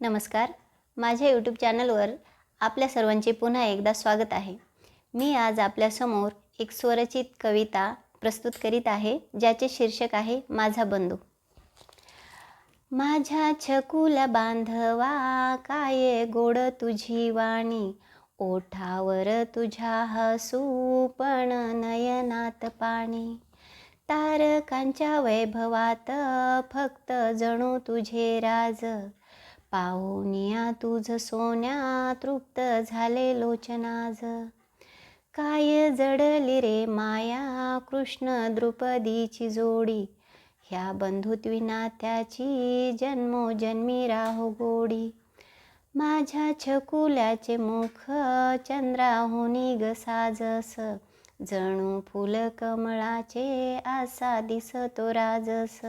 नमस्कार. माझ्या यूट्यूब चॅनलवर आपल्या सर्वांचे पुन्हा एकदा स्वागत आहे. मी आज आपल्यासमोर एक स्वरचित कविता प्रस्तुत करीत आहे ज्याचे शीर्षक आहे माझा बंधू. माझ्या छकुल्या बांधवा काय गोड तुझी वाणी? ओठावर तुझ्या हसू पण नयनात पाणी. तारकांच्या वैभवात फक्त जणू तुझे राज. पाहुनिया तुझ सोन्या तृप्त झाले लोचनाज काय जडली रे माया कृष्ण द्रुपदीची जोडी. ह्या बंधुत्वी नात्याची जन्मोजन्मी राहो गोडी. माझ्या छकुल्याचे मुख चंद्राहुनी ग साजस. जणू फुल कमळाचे आसा दिसतो राजस.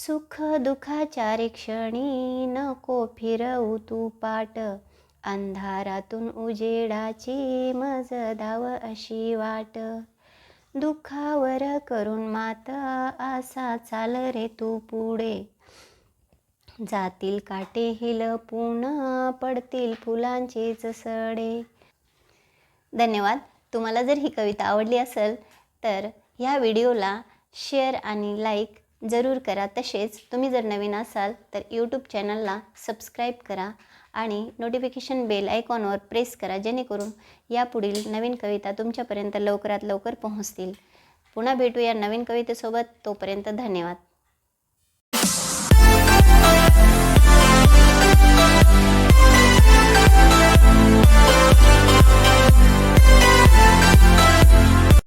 सुख दुःखाच्या क्षणी नको फिरवू तू पाट अंधारातून उजेडाची मज धाव अशी वाट. दुःखावर करून मात आसा चाल रे तू पुढे. जातील काटे हिल पूर्ण पडतील फुलांचेच सडे. धन्यवाद. तुम्हाला जर ही कविता आवडली असेल तर ह्या व्हिडिओला शेअर आणि लाईक जरूर करा. तसेच तुम्ही जर नवीन असाल तर यूट्यूब चॅनलला सबस्क्राईब करा आणि नोटिफिकेशन बेल आयकॉनवर प्रेस करा जेणेकरून यापुढील नवीन कविता तुमच्यापर्यंत लवकरात लवकर पोहोचतील. पुन्हा भेटूया नवीन कवितेसोबत. तोपर्यंत धन्यवाद.